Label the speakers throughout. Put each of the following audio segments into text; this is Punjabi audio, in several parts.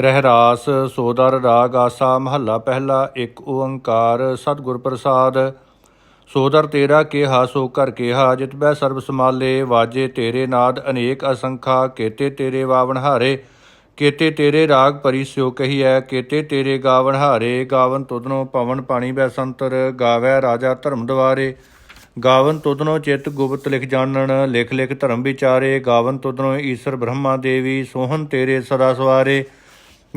Speaker 1: ਰਹਿਰਾਸ ਸੋਦਰ ਰਾਗ ਆਸਾ ਮਹੱਲਾ ਪਹਿਲਾ ਇੱਕ ਓੰਕਾਰ ਸਤਿਗੁਰ ਪ੍ਰਸਾਦ ਸੋਦਰ ਤੇਰਾ ਕਿਹਾ ਸੋ ਕਰ ਕਿਹਾ ਜਿਤ ਬੈ ਸਰਬ ਸਮਾਲੇ ਵਾਜੇ ਤੇਰੇ ਨਾਦ ਅਨੇਕ ਅਸੰਖਾ ਕੇਤੇ ਤੇਰੇ ਵਾਵਣ ਹਾਰੇ ਕੇਤੇ ਤੇਰੇ ਰਾਗ ਪਰੀ ਸਿਉ ਕਹੀਐ ਕੇਤੇ ਤੇਰੇ ਗਾਵਣ ਹਾਰੇ ਗਾਵਨ ਤੁਧਨੋ ਪਵਨ ਪਾਣੀ ਬੈ ਸੰਤਰ ਗਾਵੈ ਰਾਜਾ ਧਰਮ ਦਵਾਰੇ ਗਾਵਨ ਤੁਧਨੋ ਚਿਤ ਗੁਪਤ ਲਿਖ ਜਾਣਨ ਲਿਖ ਲਿਖ ਧਰਮ ਵਿਚਾਰੇ ਗਾਵਨ ਤੁਧਨੋ ਈਸ਼ਰ ਬ੍ਰਹਮਾ ਦੇਵੀ ਸੋਹਣ ਤੇਰੇ ਸਦਾ ਸਵਾਰੇ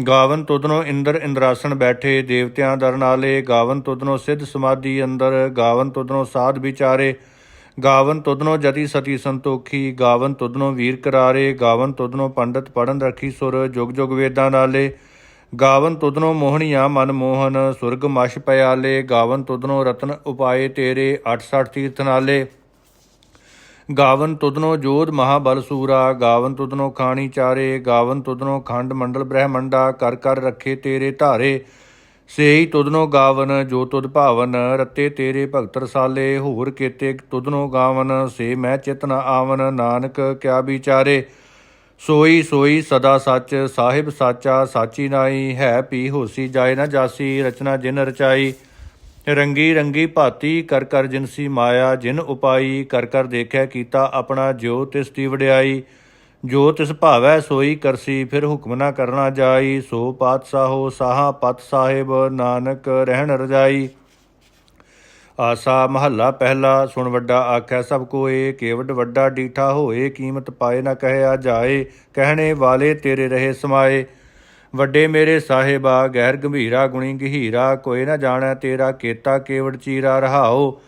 Speaker 1: ਗਾਵਨ ਤੁਦਨੋ ਇੰਦਰ ਇੰਦਰਾਸਣ ਬੈਠੇ ਦੇਵਤਿਆਂ ਦਰ ਨਾਲੇ ਗਾਵਨ ਤੁਦਨੋ ਸਿੱਧ ਸਮਾਧੀ ਅੰਦਰ ਗਾਵਨ ਤੁਦਨੋ ਸਾਧ ਵਿਚਾਰੇ ਗਾਵਨ ਤੁਦਨੋ ਜਤੀ ਸਤੀ ਸੰਤੋਖੀ ਗਾਵਨ ਤੁਦਨੋ ਵੀਰ ਕਰਾਰੇ ਗਾਵਨ ਤੁਦਨੋ ਪੰਡਤ ਪੜਨ ਰੱਖੀ ਸੁਰ ਜੁਗ ਜੁਗ ਵੇਦਾਂ ਨਾਲੇ ਗਾਵਨ ਤੁਦਨੋ ਮੋਹਣੀਆਂ ਮਨ ਮੋਹਨ ਸੁਰਗ ਮਸ਼ ਪਿਆਲੇ ਗਾਵਨ ਤੁਦਨੋ ਰਤਨ ਉਪਾਏ ਤੇਰੇ 68 ਤੀਰਥ ਨਾਲੇ ਗਾਵਨ ਤੁਦਨੋ ਜੋਧ ਮਹਾਬਲ ਸੂਰਾ ਗਾਵਨ ਤੁਦਨੋ ਖਾਣੀ ਚਾਰੇ ਗਾਵਨ ਤੁਦਨੋ ਖੰਡ ਮੰਡਲ ਬ੍ਰਹਮੰਡਾ ਕਰ ਕਰ ਰੱਖੇ ਤੇਰੇ ਧਾਰੇ ਸੇਈ ਤੁਦਨੋ ਗਾਵਨ ਜੋ ਤੁਦ ਭਾਵਨ ਰਤੇ ਤੇਰੇ ਭਗਤ ਰਸਾਲੇ ਹੋਰ ਕੀਤੇ ਤੁਦਨੋ ਗਾਵਨ ਸੇ ਮੈਂ ਚਿਤਨ ਆਵਨ ਨਾਨਕ ਕਿਆ ਵਿਚਾਰੇ ਸੋਈ ਸੋਈ ਸਦਾ ਸੱਚ ਸਾਹਿਬ ਸਾਚਾ ਸਾਚੀ ਨਾਈ ਹੈ ਪੀ ਹੋਸੀ ਜਾਏ ਨਾ ਜਾਸੀ ਰਚਨਾ ਜਿਨ ਰਚਾਈ ਰੰਗੀ ਰੰਗੀ ਭਾਤੀ ਕਰ ਕਰ ਜਿਨਸੀ ਮਾਇਆ ਜਿਨ ਉਪਾਈ ਕਰ ਕਰ ਦੇਖਿਆ ਕੀਤਾ ਆਪਣਾ ਜੋ ਤਿਸ ਦੀ ਵਡਿਆਈ ਜੋ ਤਿਸ ਭਾਵੈ ਸੋਈ ਕਰਸੀ ਫਿਰ ਹੁਕਮ ਨਾ ਕਰਨਾ ਜਾਈ ਸੋ ਪਾਤਸ਼ਾਹੋ ਸਾਹਾ ਪਤ ਸਾਹਿਬ ਨਾਨਕ ਰਹਿਣ ਰਜਾਈ ਆਸਾ ਮਹੱਲਾ ਪਹਿਲਾ ਸੁਣ ਵੱਡਾ ਆਖੈ ਸਭ ਕੋਏ ਕੇਵਡ ਵੱਡਾ ਡੀਠਾ ਹੋਏ ਕੀਮਤ ਪਾਏ ਨਾ ਕਹਿਆ ਜਾਏ ਕਹਿਣੇ ਵਾਲੇ ਤੇਰੇ ਰਹੇ ਸਮਾਏ ਵੱਡੇ ਮੇਰੇ ਸਾਹਿਬਾ ਗਹਿਰ ਗੰਭੀਰਾ ਗੁਣੀ ਗਹੀਰਾ ਕੋਈ ਨਾ ਜਾਣੈ ਤੇਰਾ ਕੇਤਾ ਕੇਵੜ ਚੀਰਾ ਰਹਾਓ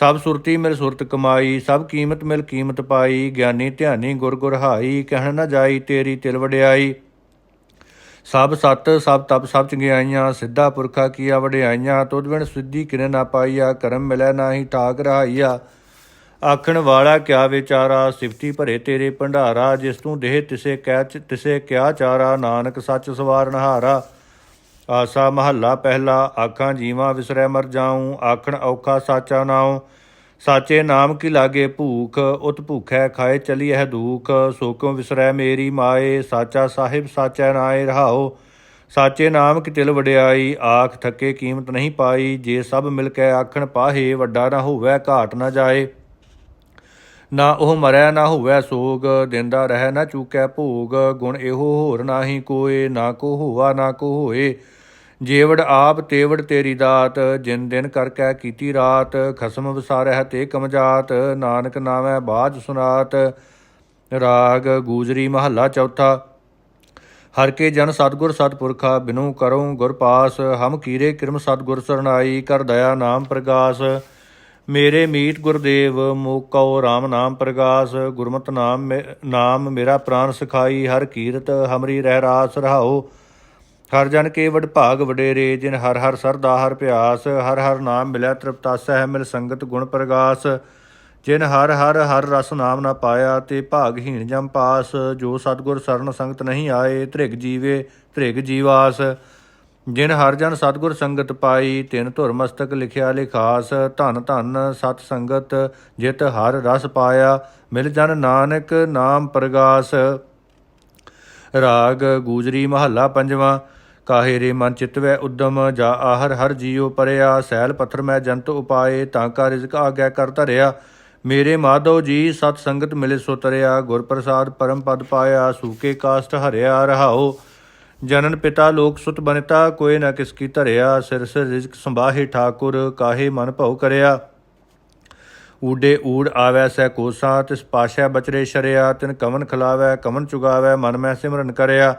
Speaker 1: ਸਭ ਸੁਰਤੀ ਮਿਲ ਸੁਰਤ ਕਮਾਈ ਸਭ ਕੀਮਤ ਮਿਲ ਕੀਮਤ ਪਾਈ ਗਿਆਨੀ ਧਿਆਨੀ ਗੁਰ ਗੁਰ ਹਾਈ ਕਹਿਣ ਨਾ ਜਾਈ ਤੇਰੀ ਤਿਲ ਵਡਿਆਈ ਸਭ ਸਤ ਸਭ ਤਪ ਸਭ ਚੰਗਿਆਈਆਂ ਸਿੱਧਾ ਪੁਰਖਾ ਕੀਆ ਵਡਿਆਈਆਂ ਤੁਧ ਬਿਨ ਸਿੱਧੀ ਕਿਨੇ ਨਾ ਪਾਈਆ ਕਰਮ ਮਿਲੈ ਨਾਹੀ ਠਾਕ ਰਹਾਈਆ ਆਖਣ ਵਾਲਾ ਕਿਆ ਵਿਚਾਰਾ ਸਿਫਤੀ ਭਰੇ ਤੇਰੇ ਭੰਡਾਰਾ ਜਿਸ ਤੂੰ ਦੇਹ ਤਿਸੇ ਕਹਿ ਤਿਸੇ ਕਿਆ ਚਾਰਾ ਨਾਨਕ ਸੱਚ ਸਵਾਰ ਨਹਾਰਾ ਆਸਾ ਮਹੱਲਾ ਪਹਿਲਾ ਆਖਾਂ ਜੀਵਾ ਵਿਸਰੈ ਮਰ ਜਾਉ ਆਖਣ ਔਖਾ ਸਾਚਾ ਨਾਉ ਸਾਚੇ ਨਾਮ ਕੀ ਲਾਗੇ ਭੂਖ ਉਤ ਭੁਖੈ ਖਾਏ ਚਲੀ ਹੈ ਦੂਖ ਸੋ ਕਿਉ ਵਿਸਰੈ ਮੇਰੀ ਮਾਏ ਸਾਚਾ ਸਾਹਿਬ ਸਾਚੈ ਨਾਏ ਰਹਾਓ ਸਾਚੇ ਨਾਮ ਕੀ ਤਿਲ ਵਡਿਆਈ ਆਖ ਥੱਕੇ ਕੀਮਤ ਨਹੀਂ ਪਾਈ ਜੇ ਸਭ ਮਿਲ ਕੇ ਆਖਣ ਪਾਹੇ ਵੱਡਾ ਨਾ ਹੋਵੇ ਘਾਟ ਨਾ ਜਾਏ ਨਾ ਉਹ ਮਰਿਆ ਨਾ ਹੋਵੇ ਸੋਗ ਦਿੰਦਾ ਰਹੇ ਨਾ ਚੂਕੈ ਭੋਗ ਗੁਣ ਇਹੋ ਹੋਰ ਨਾਹੀ ਕੋਏ ਨਾ ਕੋ ਹੋਵਾ ਨਾ ਕੋ ਹੋਏ ਜੇਵੜ ਆਪ ਤੇਵੜ ਤੇਰੀ ਦਾਤ ਜਿਨ ਦਿਨ ਕਰ ਕੈ ਕੀਤੀ ਰਾਤ ਖਸਮ ਵਿਸਾਰਹਿ ਤੇ ਕਮਜਾਤ ਨਾਨਕ ਨਾਮੈ ਬਾਜ ਸੁਨਾਤ ਰਾਗ ਗੂਜਰੀ ਮਹੱਲਾ ਚੌਥਾ ਹਰ ਕੇ ਜਨ ਸਤਗੁਰ ਸਤਪੁਰਖਾ ਬਿਨੂ ਕਰਉ ਗੁਰ ਪਾਸ ਹਮ ਕੀਰੇ ਕਿਰਮ ਸਤਗੁਰ ਸਰਣਾਈ ਕਰ ਦਇਆ ਨਾਮ ਪ੍ਰਗਾਸ ਮੇਰੇ ਮੀਤ ਗੁਰਦੇਵ ਮੋਕਉ RAM ਨਾਮ ਪ੍ਰਗਾਸ ਗੁਰਮਤਿ ਨਾਮ ਨਾਮ ਮੇਰਾ ਪ੍ਰਾਨ ਸਖਾਈ ਹਰ ਕੀਰਤ ਹਮਰੀ ਰਹਿ ਰਾਸ ਰਹਾਓ ਹਰ ਜਨ ਕੇ ਵਡ ਭਾਗ ਵਡੇਰੇ ਜਿਨ ਹਰ ਹਰ ਸਰਦਾ ਹਰ ਪਿਆਸ ਹਰ ਹਰ ਨਾਮ ਮਿਲਿਆ ਤ੍ਰਿਪਤਾ ਸਹਿ ਮਿਲ ਸੰਗਤ ਗੁਣ ਪ੍ਰਗਾਸ ਜਿਨ ਹਰ ਹਰ ਹਰ ਰਸ ਨਾਮ ਨਾ ਪਾਇਆ ਤੇ ਭਾਗਹੀਣ ਜਮ ਪਾਸ ਜੋ ਸਤਗੁਰ ਸਰਨ ਸੰਗਤ ਨਹੀਂ ਆਏ ਧ੍ਰਿਗ ਜੀਵੇ ਧ੍ਰਿਗ ਜੀਵਾਸ ਜਿਨ ਹਰ ਜਨ ਸਤਗੁਰ ਸੰਗਤ ਪਾਈ ਤਿਨ ਧੁਰ ਮਸਤਕ ਲਿਖਿਆ ਲਿਖਾਸ ਧਨ ਧਨ ਸਤ ਸੰਗਤ ਜਿਤ ਹਰ ਰਸ ਪਾਇਆ ਮਿਲ ਜਨ ਨਾਨਕ ਨਾਮ ਪ੍ਰਗਾਸ ਰਾਗ ਗੂਜਰੀ ਮਹੱਲਾ ਪੰਜਵਾਂ ਕਾਹੇ ਰੇ ਮਨ ਚਿਤਵੈ ਉਦਮ ਜਾ ਆਹਰ ਹਰ ਜੀਉ ਪਰਿਆ ਸੈਲ ਪੱਥਰ ਮੈਂ ਜੰਤ ਉਪਾਏ ਤਾਂ ਕਾ ਰਿਜ਼ਕ ਆਗੈ ਕਰ ਧਰਿਆ ਮੇਰੇ ਮਾਧੋ ਜੀ ਸਤ ਸੰਗਤ ਮਿਲੇ ਸੋ ਤਰਿਆ ਗੁਰ ਪ੍ਰਸਾਦ ਪਰਮ ਪਦ ਪਾਇਆ ਸੂਕੇ ਕਾਸ਼ਟ ਹਰਿਆ ਰਹਾਓ ਜਨਨ ਪਿਤਾ ਲੋਕ ਸੁਤ ਬਨਤਾ ਕੋਈ ਨਾ ਕਿਸ ਕੀ ਧਰਿਆ ਸਿਰ ਸਿਰ ਰਿਜਕ ਸੰਭਾਹੇ ਠਾਕੁਰ ਕਾਹੇ ਮਨ ਭਉ ਕਰਿਆ ਊਡੇ ਊੜ ਆਵੈ ਸੈ ਕੋਸਾ ਤਿਸ ਪਾਸ਼ਾ ਬਚਰੇ ਸ਼ਰਿਆ ਤਿਨ ਕਮਨ ਖਲਾਵੈ ਕਮਨ ਚੁਗਾਵੈ ਮਨ ਮੈਂ ਸਿਮਰਨ ਕਰਿਆ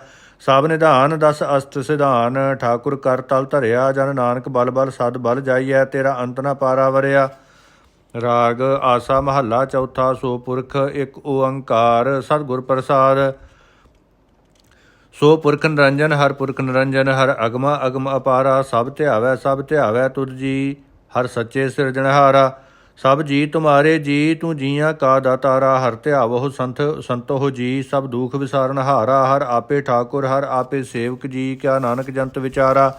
Speaker 1: ਸਭ ਨਿਧਾਨ ਦਸ ਅਸਤ ਸਿਧਾਨ ਠਾਕੁਰ ਕਰ ਤਲ ਧਰਿਆ ਜਨ ਨਾਨਕ ਬਲ ਬਲ ਸਦ ਬਲ ਜਾਈਐ ਤੇਰਾ ਅੰਤ ਨਾ ਪਾਰਾ ਵਰਿਆ ਰਾਗ ਆਸਾ ਮਹੱਲਾ ਚੌਥਾ ਸੋ ਪੁਰਖ ਇੱਕ ਓੰਕਾਰ ਸਤਿਗੁਰ ਪ੍ਰਸਾਦ ਸੋ ਪੁਰਖ ਨਿਰੰਜਨ ਹਰ ਪੁਰਖ ਨਿਰੰਜਨ ਹਰ ਅਗਮਾ ਅਗਮ ਅਪਾਰਾ ਸਭ ਧਿਆਵੇ ਸਭ ਧਿਆਵੇ ਤੁਧ ਜੀ ਹਰ ਸੱਚੇ ਸਿਰਜਣਹਾਰਾ ਸਭ ਜੀ ਤੁਮਾਰੇ ਜੀ ਤੂੰ ਜੀਆਂ ਕਾ ਦਾਤਾਰਾ ਹਰ ਧਿਆਵਹੁ ਸੰਤ ਸੰਤੋਹ ਜੀ ਸਭ ਦੁਖ ਵਿਸਾਰਨ ਹਾਰਾ ਹਰ ਆਪੇ ਠਾਕੁਰ ਹਰ ਆਪੇ ਸੇਵਕ ਜੀ ਕਿਆ ਨਾਨਕ ਜੰਤ ਵਿਚਾਰਾ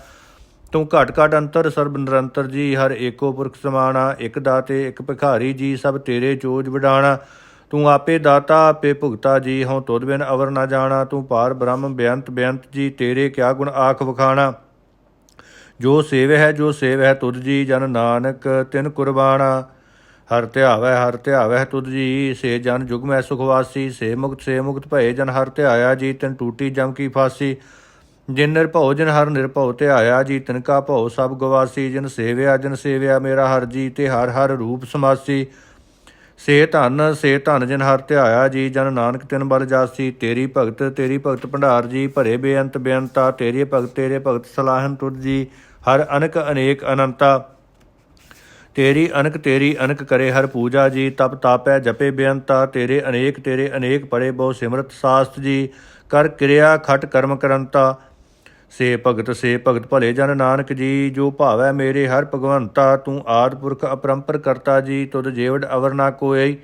Speaker 1: ਤੂੰ ਘਟ ਘਟ ਅੰਤਰ ਸਰਬ ਨਿਰੰਤਰ ਜੀ ਹਰ ਏਕੋ ਪੁਰਖ ਸਮਾਣਾ ਇੱਕ ਦਾਤੇ ਇੱਕ ਭਿਖਾਰੀ ਜੀ ਸਭ ਤੇਰੇ ਜੋਜ ਵਡਾਣਾ ਤੂੰ ਆਪੇ ਦਾਤਾ ਆਪੇ ਭੁਗਤਾ ਜੀ ਹਉ ਤੁਧ ਬਿਨ ਅਵਰ ਨਾ ਜਾਣਾ ਤੂੰ ਪਾਰ ਬ੍ਰਹਮ ਬਿਆੰਤ ਬਿਆੰਤ ਜੀ ਤੇਰੇ ਕਿਆ ਗੁਣ ਆਖ ਵਖਾਣਾ ਜੋ ਸੇਵ ਹੈ ਜੋ ਸੇਵ ਹੈ ਤੁਧ ਜੀ ਜਨ ਨਾਨਕ ਤਿਨ ਕੁਰਬਾਨਾ ਹਰ ਧਿਆਵੈ ਹਰ ਧਿਆਵੈ ਤੁਧ ਜੀ ਸੇ ਜਨ ਜੁਗ ਮੈਂ ਸੁਖਵਾਸੀ ਸੇ ਮੁਕਤ ਸੇ ਮੁਕਤ ਭਏ ਜਨ ਹਰ ਧਿਆਇਆ ਜੀ ਤਿਨ ਟੂਟੀ ਜਮ ਕੀ ਫਾਸੀ ਜਿਨ ਨਿਰਭਉ ਜਨ ਹਰ ਨਿਰਭਉ ਧਿਆਇਆ ਜੀ ਤਿਨ ਕਾ ਭਉ ਸਭ ਗਵਾਸੀ ਜਿਨ ਸੇਵਿਆ ਜਨ ਸੇਵਿਆ ਮੇਰਾ ਹਰ ਜੀ ਤੇ ਹਰ ਹਰ ਰੂਪ ਸਮਾਸੀ ਸੇ ਧਨ ਸੇ ਧਨ ਜਨ ਹਰ ਧਿਆਇਆ ਜੀ ਜਨ ਨਾਨਕ ਤਿਨ ਬਲ ਜਾਸੀ ਤੇਰੀ ਭਗਤ ਤੇਰੀ ਭਗਤ ਭੰਡਾਰ ਜੀ ਭਰੇ ਬੇਅੰਤ ਬੇਅੰਤਾ ਤੇਰੀ ਭਗਤ ਤੇਰੇ ਭਗਤ ਸਲਾਹਨ ਤੁਰ ਜੀ ਹਰ ਅਨਕ ਅਨੇਕ ਅਨੰਤਾ ਤੇਰੀ ਅਨਕ ਤੇਰੀ ਅਨਕ ਕਰੇ ਹਰ ਪੂਜਾ ਜੀ ਤਪ ਤਾਪੈ ਜਪੇ ਬੇਅੰਤਾ ਤੇਰੇ ਅਨੇਕ ਤੇਰੇ ਅਨੇਕ ਪੜੇ ਬਹੁ ਸਿਮਰਤ ਸਾਸਤ ਜੀ ਕਰ ਕਿਰਿਆ ਖਟ ਕਰਮ ਕਰੰਤਾ ਸੇ ਭਗਤ ਸੇ ਭਗਤ ਭਲੇ ਜਨ ਨਾਨਕ ਜੀ ਜੋ ਭਾਵੈ ਮੇਰੇ ਹਰ ਭਗਵੰਤਾ ਤੂੰ ਆਦਪੁਰਖ ਪੁਰਖ ਅਪਰੰਪਰ ਕਰਤਾ ਜੀ ਤੁਧ ਜੇਵੜ ਅਵਰ ਨਾ ਕੋਈ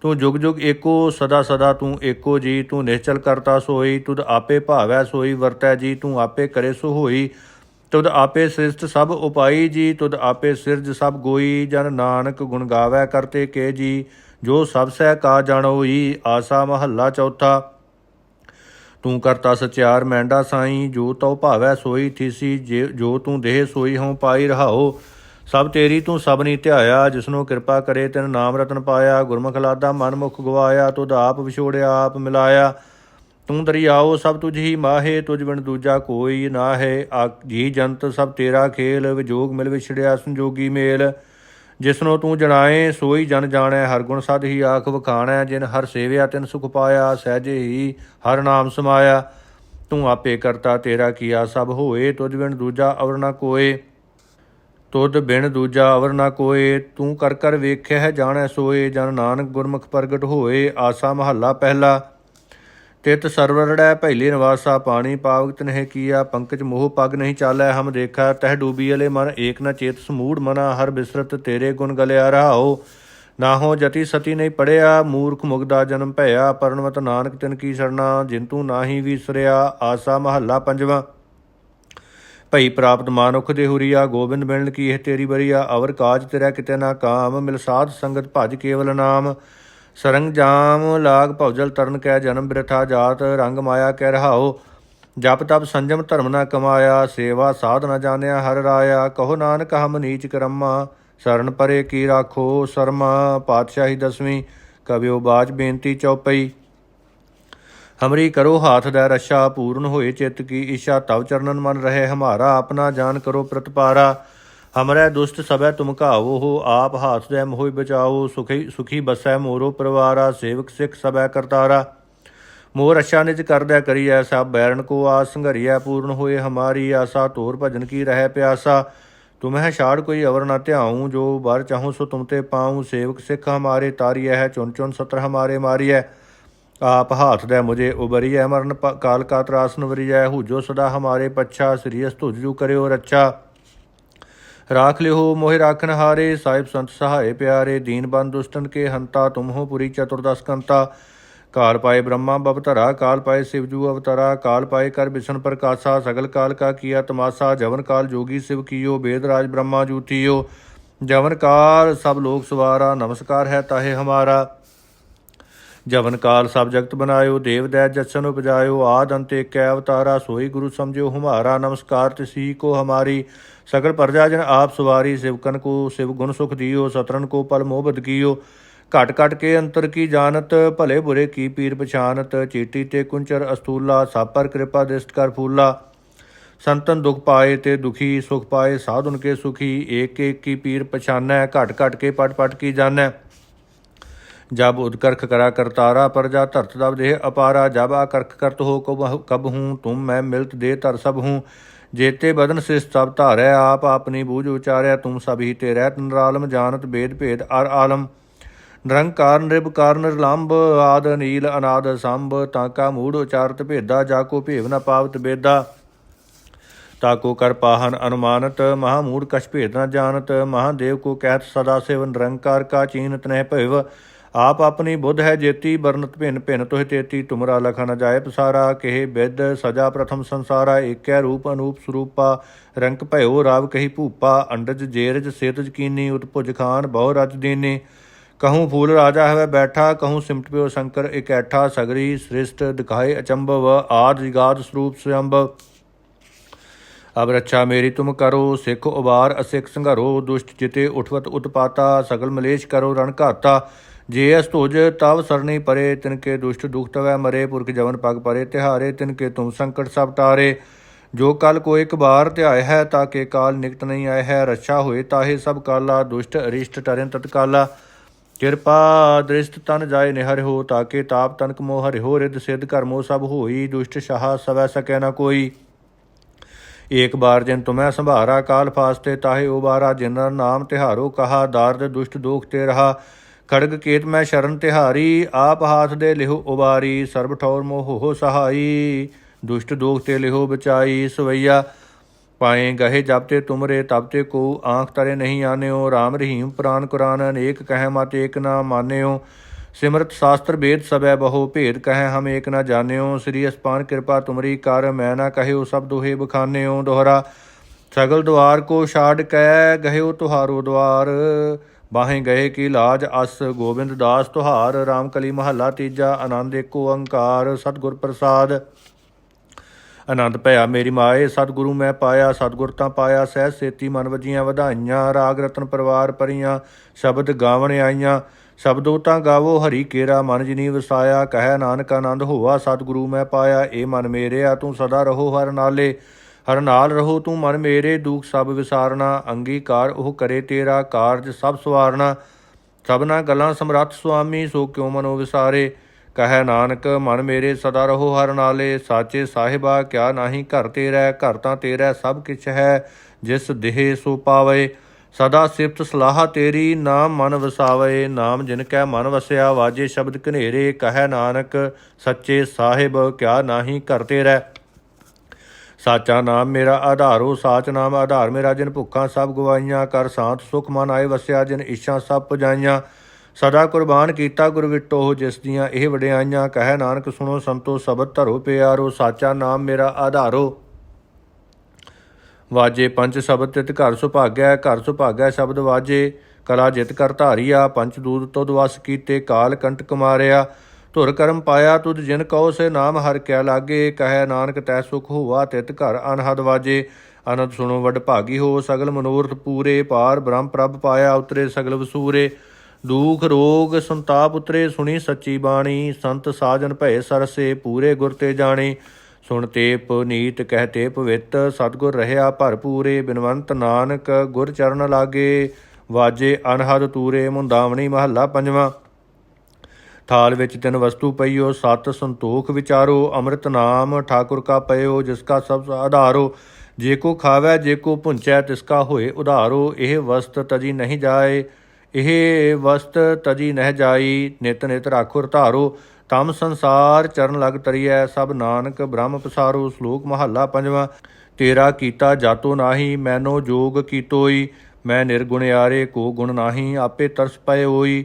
Speaker 1: ਤੂੰ ਜੁਗ ਜੁਗ ਏਕੋ ਸਦਾ ਸਦਾ ਤੂੰ ਏਕੋ ਜੀ ਤੂੰ ਨਿਸ਼ਚਲ ਕਰਤਾ ਸੋਈ ਤੁਧ ਆਪੇ ਭਾਵੈ ਸੋਈ ਵਰਤੈ ਜੀ ਤੂੰ ਆਪੇ ਕਰੇ ਸੋ ਹੋਈ ਤੁਧ ਆਪੇ ਸ੍ਰਿਸ਼ਟ ਸਭ ਉਪਾਈ ਜੀ ਤੁਧ ਆਪੇ ਸਿਰਜ ਸਭ ਗੋਈ ਜਨ ਨਾਨਕ ਗੁਣ ਗਾਵੈ ਕਰਤੇ ਕੇ ਜੀ ਜੋ ਸਭ ਸਹਿ ਕਾ ਜਾਣੋਈ ਆਸਾ ਮਹੱਲਾ ਚੌਥਾ ਤੂੰ ਕਰਤਾ ਸਚਿਆਰ ਮੈਂਡਾ ਸਾਈ ਜੋ ਤਉ ਭਾਵੈ ਸੋਈ ਥੀਸੀ ਜੋ ਤੂੰ ਦੇਹ ਸੋਈ ਹਉ ਪਾਈ ਰਹਾਓ ਸਭ ਤੇਰੀ ਤੂੰ ਸਭਨੀ ਧਿਆਇਆ ਜਿਸਨੂੰ ਕਿਰਪਾ ਕਰੇ ਤਿਨ ਨਾਮ ਰਤਨ ਪਾਇਆ ਗੁਰਮੁਖ ਲਾਦਾ ਮਨਮੁਖ ਗਵਾਇਆ ਤੁਧ ਆਪ ਵਿਛੋੜਿਆ ਆਪ ਮਿਲਾਇਆ ਤੂੰ ਦਰਿਆਓ ਸਭ ਤੁਝ ਹੀ ਮਾਹੇ ਤੁਝ ਬਿਨ ਦੂਜਾ ਕੋਈ ਨਾ ਹੈ ਜੀ ਜੰਤ ਸਭ ਤੇਰਾ ਖੇਲ ਵਿਜੋਗ ਮਿਲ ਵਿਛੜਿਆ ਸੰਜੋਗੀ ਮੇਲ ਜਿਸਨੋ ਤੂੰ ਜਣਾਏ ਸੋਈ ਜਨ ਜਾਣੈ ਹਰ ਗੁਣ ਸਦ ਹੀ ਆਖ ਵਖਾਣੈ ਜਿਨ ਹਰ ਸੇਵਿਆ ਤਿਨ ਸੁਖ ਪਾਇਆ ਸਹਿਜੇ ਹੀ ਹਰ ਨਾਮ ਸਮਾਇਆ ਤੂੰ ਆਪੇ ਕਰਤਾ ਤੇਰਾ ਕੀਆ ਸਭ ਹੋਏ ਤੁਝ ਬਿਨ ਦੂਜਾ ਅਵਰ ਨਾ ਕੋਏ ਤੁਧ ਬਿਨ ਦੂਜਾ ਅਵਰ ਨਾ ਕੋਏ ਤੂੰ ਕਰ ਕਰ ਵੇਖਿਆ ਹੈ ਜਾਣੈ ਸੋਏ ਜਨ ਨਾਨਕ ਗੁਰਮੁਖ ਪ੍ਰਗਟ ਹੋਏ ਆਸਾ ਮਹੱਲਾ ਪਹਿਲਾ ਤਿਤ ਸਰਵਰੜੈ ਭੈਲੀ ਨਿਵਾਸਾ ਪਾਣੀ ਪਾਵਕ ਤਨਹਿ ਕੀਆ ਪੰਕਜ ਮੋਹ ਪਗ ਨਹੀਂ ਚਾਲੈ ਹਮ ਦੇਖਾ ਤਹਿ ਡੂਬੀ ਅਲੇ ਮਨ ਏਕ ਨ ਚੇਤ ਸਮੂੜ ਮਨਾ ਹਰ ਬਿਸਰਤ ਤੇਰੇ ਗੁਣ ਗਲਿਆ ਰਹਾਓ ਨਾ ਹੋ ਜਤੀ ਸਤੀ ਨਹੀਂ ਪੜਿਆ ਮੂਰਖ ਮੁਗਦਾ ਜਨਮ ਭਇਆ ਪਰਨਵਤ ਨਾਨਕ ਤਿਨ ਕੀ ਸਰਣਾ ਜਿੰਤੂ ਨਾਹੀ ਵਿਸਰਿਆ ਆਸਾ ਮਹੱਲਾ ਪੰਜਵਾ ਭਈ ਪ੍ਰਾਪਤ ਮਾਨੁਖ ਦੇ ਹੁਰੀਆ ਗੋਬਿੰਦ ਮਿਲਣ ਕੀ ਇਹ ਤੇਰੀ ਬਰੀਆ ਅਵਰ ਕਾਜ ਤੇਰਾ ਕਿਤੇ ਨਾ ਕਾਮ ਮਿਲ ਸਾਧ ਸੰਗਤ ਭਜ ਕੇਵਲ ਨਾਮ ਸਰੰਗਜਾਮ ਲਾਗ ਭੌਜਲ ਤਰਨ ਕੈ ਜਨਮ ਬ੍ਰਿਥਾ ਜਾਤ ਰੰਗ ਮਾਇਆ ਕਹਿ ਰਹਾਓ ਜਪ ਤਪ ਸੰਜਮ ਧਰਮ ਨਾ ਕਮਾਇਆ ਸੇਵਾ ਸਾਧ ਨਾ ਜਾਣਿਆ ਹਰ ਰਾਇਆ ਕਹੋ ਨਾਨਕ ਹਮ ਨੀਚ ਕਰਮਾ ਸਰਨ ਪਰੇ ਕੀ ਰਾਖੋ ਸਰਮਾ ਪਾਤਸ਼ਾਹੀ ਦਸਵੀਂ ਕਵਿਓ ਬਾਜ ਬੇਨਤੀ ਚੌਪਈ ਹਮਰੀ ਕਰੋ ਹਾਥ ਦਾ ਰਸ਼ਾ ਪੂਰਨ ਹੋਏ ਚਿੱਤ ਕੀ ਇਸ਼ਾ ਤਵ ਚਰਨਨ ਮਨ ਰਹੇ ਹਮਾਰਾ ਆਪਣਾ ਜਾਣ ਕਰੋ ਪ੍ਰਤਪਾਰਾ ਹਮਰੇ ਦੁਸ਼ਟ ਸਭੈ ਤੁਮ ਘਾਵੋ ਹੋ ਆਪ ਹਾਥ ਦੇ ਮੋਹਿ ਬਚਾਓ ਸੁਖੀ ਸੁਖੀ ਬਸੈ ਮੋਰੋ ਪਰਿਵਾਰਾ ਸੇਵਕ ਸਿਖ ਸਭੈ ਕਰਤਾਰਾ ਮੋਰ ਅਛਾ ਨਿਜ ਕਰਦਿਆ ਕਰੀਐ ਸਭ ਬੈਰਨ ਕੋ ਆਸ ਸੰਘਰੀਐ ਪੂਰਨ ਹੋਏ ਹਮਾਰੀ ਆਸਾ ਤੋਰ ਭਜਨ ਕੀ ਰਹਿ ਪਿਆਸਾ ਤੁਮਹਿ ਛਾੜ ਕੋਈ ਅਵਰ ਨਾ ਧਿਆਉ ਜੋ ਵਰ ਚਾਹੂ ਸੋ ਤੁਮ ਤੇ ਪਾਉ ਸੇਵਕ ਸਿਖ ਹਮਾਰੇ ਤਾਰੀਐ ਹੈ ਚੁਣ ਚੁਣ ਸਤਰ ਹਮਾਰੇ ਮਾਰੀਐ ਆਪ ਹਾਥ ਦੇ ਮੁਝੇ ਉਬਰੀਐ ਮਰਨ ਕਾਲ ਕਾ ਤਰਾਸਨ ਵਰੀਐ ਹੂਜੋ ਸਦਾ ਹਮਾਰੇ ਪੱਛਾ ਸ੍ਰੀ ਅਸਤੁਜੂ ਕਰਿਓ ਰੱਛਾ ਰਾਖ ਲਿਓ ਮੋਹਿ ਰਾਖਨ ਹਾਰੇ ਸਾਹਿਬ ਸੰਤ ਸਹਾਏ ਪਿਆਰੇ ਦੀਨ ਬੰਦ ਦੁਸ਼ਟਨ ਕੇ ਹੰਤਾ ਤੁਮਹੋ ਪੁਰੀ ਚਤੁਰਦਸ ਕੰਤਾ ਕਾਲ ਪਾਏ ਬ੍ਰਹਮਾ ਧਰਾ ਕਾਲ ਪਾਏ ਸ਼ਿਵ ਜੂ ਅਵਤਾਰਾ ਕਾਲ ਪਾਏ ਕਰ ਬਿਸ਼ਨ ਪ੍ਰਕਾਸ਼ਾ ਸਗਲ ਕਾਲ ਕਾ ਕੀਆ ਤਮਾਸਾ ਜਵਨ ਕਾਲ ਜੋਗੀ ਸਿਵ ਕੀਓ ਬੇਦ ਰਾਜ ਬ੍ਰਹਮਾ ਜੂਤੀਓ ਜਵਨ ਕਾਲ ਸਭ ਲੋਕ ਸਵਾਰਾ ਨਮਸਕਾਰ ਹੈ ਤਾਹੇ ਹਮਾਰਾ ਜਵਨ ਕਾਲ ਸਭ ਜਗਤ ਬਨਾਇਓ ਦੇਵ ਦਇ ਜਸਨ ਉਪਜਾਇਓ ਆਦ ਅੰਤੇ ਕੈ ਅਵਤਾਰਾ ਸੋਈ ਗੁਰੂ ਸਮਝਿਓ ਹਮਾਰਾ ਨਮਸਕਾਰ ਤਿਸੀ ਕੋ ਹਮਾਰੀ ਸਗਲ ਪ੍ਰਜਾ ਜਨ ਆਪ ਸਵਾਰੀ ਸਿਵਕਨ ਕੋ ਸਿਵ ਗੁਣ ਸੁਖ ਦਿਓ ਸਤਰਨ ਕੋ ਪਲ ਮੋਹਬਤ ਕੀਓ ਘਟ ਘਟ ਕੇ ਅੰਤਰ ਕੀ ਜਾਣਤ ਭਲੇ ਬੁਰੇ ਕੀ ਪੀਰ ਪਛਾਨਤ ਚੀਟੀ ਤੇ ਕੁੰਚਰ ਅਸਤੂਲਾ ਸਾਪਰ ਕਿਰਪਾ ਦਿਸ਼ਟ ਕਰ ਫੂਲਾ ਸੰਤਨ ਦੁਖ ਪਾਏ ਤੇ ਦੁਖੀ ਸੁਖ ਪਾਏ ਸਾਧੁਨ ਕੇ ਸੁਖੀ ਏਕ ਏਕ ਕੀ ਪੀਰ ਪਛਾਨੈ ਘਟ ਘਟ ਕੇ ਪਟ ਪਟ ਕੀ ਜਾਣੈ ਜਬ ਉਦਕਰਖ ਕਰਾ ਕਰਤਾਰਾ ਪਰਜਾ ਧਰਤ ਦਬ दब ਅਪਾਰਾ ਜਬ ਆਕਰਖ ਕਰਤ ਹੋ ਕਬ ਕਬ ਹੂੰ ਤੁਮ ਮੈਂ ਮਿਲਤ ਦੇ ਧਰ ਸਭ ਹੂੰ ਜੇਤੇ ਬਦਨ ਸਿਸ ਤਬ ਧਾਰੈ ਆਪ ਆਪਣੀ ਬੂਝ ਉਚਾਰਿਆ ਤੁਮ ਸਭ ਹੀ ਤੇ ਰਹਿਤ ਨਰਾਲਮ ਜਾਣਤ ਭੇਦ ਭੇਦ ਅਰ ਆਲਮ ਨਿਰੰਕਾਰ ਨਿਰਭ ਕਾਰਨ ਲੰਬ ਆਦ ਨੀਲ ਅਨਾਦ ਸੰਭ ਤਾਂ ਕਾ ਮੂੜ ਉਚਾਰਤ ਭੇਦਾ ਜਾ ਕੋ ਭੇਵ ਨ ਪਾਵਤ ਬੇਦਾ ਤਾ ਕੋ ਕਰ ਪਾਹਨ ਅਨੁਮਾਨਤ ਮਹਾ ਮੂੜ ਕਛ ਭੇਦ ਨ ਜਾਣਤ ਮਹਾਦੇਵ ਕੋ ਕਹਿਤ ਸਦਾ ਸੇਵਨ ਨਿਰੰਕਾਰ ਕਾ ਚੀਨਤ ਨਹਿ ਭੇਵ ਆਪ ਆਪਣੀ ਬੁੱਧ ਹੈ ਜੇਤੀ ਬਰਨਤ ਭਿੰਨ ਭਿੰਨ ਤੋਹ ਤੇਤੀ ਤੁਮਰਾ ਲਖਣ ਜਾਏ ਪਸਾਰਾ ਕਹੇ ਬਿੱਦ ਸਜਾ ਪ੍ਰਥਮ ਸੰਸਾਰਾ ਏਕੈ ਰੂਪ ਅਨੂਪ ਸਰੂਪਾ ਰੰਕ ਭਇਓ ਰਾਵ ਕਹੀ ਭੂਪਾ ਅੰਡਜ ਜੇਰਜ ਸੇਤਜ ਕੀਨੀ ਉਤਪੁਜ ਖਾਨ ਬਹੁ ਰਜ ਦੀਨੇ ਕਹੂੰ ਫੂਲ ਰਾਜਾ ਹੈ ਬੈਠਾ ਕਹੂੰ ਸਿਮਟ ਪਿਓ ਸ਼ੰਕਰ ਇਕੈਠਾ ਸਗਰੀ ਸ੍ਰਿਸ਼ਟ ਦਿਖਾਏ ਅਚੰਭਵ ਆਦ ਜਗਾਦ ਸਰੂਪ ਸੁਅੰਭਵ ਅਬ ਰੱਛਾ ਮੇਰੀ ਤੁਮ ਕਰੋ ਸਿੱਖ ਉਬਾਰ ਅਸਿੱਖ ਸੰਘਰੋ ਦੁਸ਼ਟ ਜਿਤੇ ਉਠਵਤ ਉਤਪਾਤਾ ਸਗਲ ਮਲੇਸ਼ ਕਰੋ ਰਣ ਘਾਤਾ ਜੇ ਅਸ ਤੁਜ ਤਵ ਸਰਣੀ ਪਰੇ ਤਿਨ ਕੇ ਦੁਸ਼ਟ ਦੁਖ ਤਵੈ ਮਰੇ ਪੁਰਖ ਜਵਨ ਪਗ ਪਰੇ ਤਿਹਾਰੇ ਤਿਨ ਕੇ ਤੁਮ ਸੰਕਟ ਸਭ ਤਾਰੇ ਜੋ ਕਲ ਕੋ ਇੱਕ ਬਾਰ ਧਿਆਇ ਹੈ ਤਾਂ ਕੇ ਕਾਲ ਨਿਕਟ ਨਹੀਂ ਆਇ ਹੈ ਰਛਾ ਹੋਏ ਤਾਹੇ ਸਭ ਕਾਲਾ ਦੁਸ਼ਟ ਅਰਿਸ਼ਟ ਟਰਨ ਤਤਕਾਲਾ ਕਿਰਪਾ ਦ੍ਰਿਸ਼ਟ ਤਨ ਜਾਏ ਨਿਹਰ ਹੋ ਤਾਂ ਕੇ ਤਾਪ ਤਨਕ ਮੋਹ ਹਰਿ ਹੋ ਰਿਦ ਸਿੱਧ ਕਰਮੋ ਸਭ ਹੋਈ ਦੁਸ਼ਟ ਸ਼ਾਹ ਸਵੈ ਸਕੈ ਨਾ ਕੋਈ ਇਕ ਬਾਰ ਜਨ ਤੁਮੈ ਸੰਭਾਰਾ ਕਾਲ ਫਾਸਤੇ ਤਾਹੇ ਉਬਾਰਾ ਜਿਨ ਨਾਮ ਤਿਹਾਰੋ ਕਹਾ ਦਾਰਦ ਦੁਸ਼ਟ ਦੋਖ ਤੇ ਰਹਾ ਖੜਗ ਕੇਤ ਮੈਂ ਸ਼ਰਨ ਤਿਹਾਰੀ ਆਪ ਹਾਥ ਦੇ ਲਿਹੋ ਉਬਾਰੀ ਸਰਬ ਠੌਰ ਮੋਹ ਹੋ ਸਹਾਈ ਦੁਸ਼ਟ ਦੋਖ ਤੇ ਲਿਹੋ ਬਚਾਈ ਸਵਈਆ ਪਾਏ ਗਹੇ ਜਬ ਤੇ ਤੁਮਰੇ ਤਬ ਤੇ ਕੋ ਆਂਖ ਤਰੇ ਨਹੀਂ ਆਨਿਓ ਰਾਮ ਰਹੀਮ ਪ੍ਰਾਨ ਕੁਰਾਨ ਅਨੇਕ ਕਹਿ ਮਤ ਏਕ ਨਾ ਮਾਨਿਓ ਸਿਮਰਤ ਸ਼ਾਸਤਰ ਵੇਦ ਸਭੈ ਬਹੁ ਭੇਦ ਕਹਿ ਹਮ ਏਕ ਨਾ ਜਾਣਿਓ ਸ੍ਰੀ ਅਸਪਾਨ ਕਿਰਪਾ ਤੁਮਰੀ ਕਰ ਮੈਂ ਨਾ ਕਹਿਓ ਸਭ ਦੋਹੇ ਬਖਾਨਿਓ ਦੋਹਰਾ ਸਗਲ ਦਵਾਰ ਕੋ ਛਾੜ ਕੈ ਗਹਿਓ ਤੁਹਾਰੋ ਦਵਾਰ ਬਾਹੇ ਗਏ ਕੀ ਲਾਜ ਅਸ ਗੋਬਿੰਦ ਦਾਸ ਤੁਹਾਰ ਕਲੀ ਮਹੱਲਾ ਤੀਜਾ ਆਨੰਦ ਏਕ ਓੰਕਾਰ ਸਤਗੁਰ ਪ੍ਰਸਾਦ ਆਨੰਦ ਭਇਆ ਮੇਰੀ ਮਾਏ ਸਤਗੁਰੂ ਮੈਂ ਪਾਇਆ ਸਤਿਗੁਰ ਤਾਂ ਪਾਇਆ ਸਹਿ ਸੇਤੀ ਮਨ ਵਜੀਆਂ ਵਧਾਈਆਂ ਰਾਗ ਰਤਨ ਪਰਿਵਾਰ ਪਰੀਆਂ ਸ਼ਬਦ ਗਾਵਣ ਆਈਆਂ ਸ਼ਬਦੋ ਤਾਂ ਗਾਵੋ ਹਰੀ ਕੇਰਾ ਮਨ ਜਿਨੀ ਵਸਾਇਆ ਕਹਿ ਨਾਨਕ ਆਨੰਦ ਹੋਆ ਸਤਗੁਰੂ ਮੈਂ ਪਾਇਆ ਇਹ ਮਨ ਮੇਰੇ ਆ ਤੂੰ ਸਦਾ ਰਹੋ ਹਰ ਨਾਲੇ ਹਰ ਨਾਲ ਰਹੋ ਤੂੰ ਮਨ ਮੇਰੇ ਦੂਖ ਸਭ ਵਿਸਾਰਨਾ ਅੰਗੀਕਾਰ ਉਹ ਕਰੇ ਤੇਰਾ ਕਾਰਜ ਸਭ ਸਵਾਰਨਾ ਸਭਨਾ ਗੱਲਾਂ ਸਮਰੱਥ ਸੁਆਮੀ ਸੋ ਕਿਉ ਮਨੋ ਵਿਸਾਰੇ ਕਹੈ ਨਾਨਕ ਮਨ ਮੇਰੇ ਸਦਾ ਰਹੋ ਹਰ ਨਾਲੇ ਸਾਚੇ ਸਾਹਿਬਾ ਕਿਆ ਨਾਹੀ ਘਰ ਤੇਰਾ ਘਰ ਤਾਂ ਤੇਰਾ ਸਭ ਕਿਛ ਹੈ ਜਿਸ ਦੇਹ ਸੋ ਪਾਵੇ ਸਦਾ ਸਿਫਤ ਸਲਾਹ ਤੇਰੀ ਨਾਮ ਮਨ ਵਸਾਵੇ ਨਾਮ ਜਿਨ ਕੈ ਮਨ ਵਸਿਆ ਵਾਜੇ ਸ਼ਬਦ ਘਨੇਰੇ ਕਹੈ ਨਾਨਕ ਸੱਚੇ ਸਾਹਿਬ ਕਿਆ ਨਾਹੀ ਘਰ ਤੇਰਾ ਸਾਚਾ ਨਾਮ ਮੇਰਾ ਆਧਾਰੋ ਸਾਚ ਨਾਮ ਆਧਾਰ ਮੇਰਾ ਜਿਨ ਭੁੱਖਾਂ ਸਭ ਗਵਾਈਆਂ ਕਰ ਸਾਥ ਸੁਖ ਮਨ ਆਏ ਵਸਿਆ ਜਿਨ ਇਸ਼ਾ ਸਭ ਪੁਜਾਈਆਂ ਸਦਾ ਕੁਰਬਾਨ ਕੀਤਾ ਗੁਰ ਵਿਟੋ ਜਿਸ ਦੀਆਂ ਇਹ ਵਡਿਆਈਆਂ ਕਹਿ ਨਾਨਕ ਸੁਣੋ ਸੰਤੋ ਸਬਦ ਧਰੋ ਪਿਆਰੋ ਸਾਚਾ ਨਾਮ ਮੇਰਾ ਆਧਾਰੋ ਵਾਜੇ ਪੰਜ ਸ਼ਬਦ ਤਿਤ ਘਰ ਸੁਭਾਗਿਆ ਘਰ ਸੁਭਾਗਿਆ ਸ਼ਬਦ ਵਾਜੇ ਕਲਾ ਜਿਤ ਕਰ ਧਾਰੀਆ ਪੰਜ ਦੂਦ ਤੋਦ ਵਸ ਕੀਤੇ ਕਾਲ ਕੰਟਕ ਮਾਰਿਆ ਧੁਰ ਕਰਮ ਪਾਇਆ ਤੁਧ ਜਿਨ ਕਉ ਸੇ ਨਾਮ ਹਰ ਕੈ ਲਾਗੇ ਕਹੈ ਨਾਨਕ ਤੈ ਸੁਖ ਹੋਵਾ ਤਿਤ ਘਰ ਅਨਹਦ ਵਾਜੇ ਅਨੰਦ ਸੁਣੋ ਵਡ ਭਾਗੀ ਹੋ ਸਗਲ ਮਨੋਰਥ ਪੂਰੇ ਪਾਰ ਬ੍ਰਹਮ ਪ੍ਰਭ ਪਾਇਆ ਉਤਰੇ ਸਗਲ ਵਸੂਰੇ ਦੁਖ ਰੋਗ ਸੰਤਾਪ ਉਤਰੇ ਸੁਣੀ ਸੱਚੀ ਬਾਣੀ ਸੰਤ ਸਾਜਨ ਭੈ ਸਰਸੇ ਪੂਰੇ ਗੁਰ ਤੇ ਜਾਣੇ ਸੁਣ ਤੇਪ ਨੀਤ ਕਹਿ ਤੇ ਪਵਿੱਤ ਸਤਗੁਰ ਰਹਿਆ ਭਰਪੂਰੇ ਬਿਨਵੰਤ ਨਾਨਕ ਗੁਰ ਚਰਨ ਲਾਗੇ ਵਾਜੇ ਅਨਹਦ ਤੂਰੇ ਮੁੰਦਾਵਣੀ ਮਹੱਲਾ ਪੰਜਵਾਂ ਥਾਲ ਵਿੱਚ ਤਿੰਨ ਵਸਤੂ ਪਈਓ ਸਤ ਸੰਤੋਖ ਵਿਚਾਰੋ ਅੰਮ੍ਰਿਤ ਨਾਮ ਠਾਕੁਰ ਕਾ ਪਇਓ ਜਿਸ ਕਾ ਸਭ ਆਧਾਰੋ ਜੇ ਕੋ ਖਾਵੇ ਜੇ ਕੋ ਪੁੰਚੈ ਤਿਸ ਕਾ ਹੋਏ ਉਧਾਰੋ ਇਹ ਵਸਤ ਤਜੀ ਨਹੀਂ ਜਾਏ ਇਹ ਵਸਤ ਤਜੀ ਨਹਿ ਜਾਈ ਨਿਤ ਨਿਤ ਰਾਖੁਰ ਧਾਰੋ ਤਮ ਸੰਸਾਰ ਚਰਨ ਲਗ ਤਰੀਐ ਸਭ ਨਾਨਕ ਬ੍ਰਹਮ ਪਸਾਰੋ ਸ਼ਲੋਕ ਮਹੱਲਾ ਪੰਜਵਾਂ ਤੇਰਾ ਕੀਤਾ ਜਾਤੋ ਨਾਹੀ ਮੈਨੋ ਜੋਗ ਕੀਤੋਈ ਮੈਂ ਨਿਰਗੁਣਿਆਰੇ ਕੋ ਗੁਣ ਨਾਹੀ ਆਪੇ ਤਰਸ ਪਏ ਹੋਈ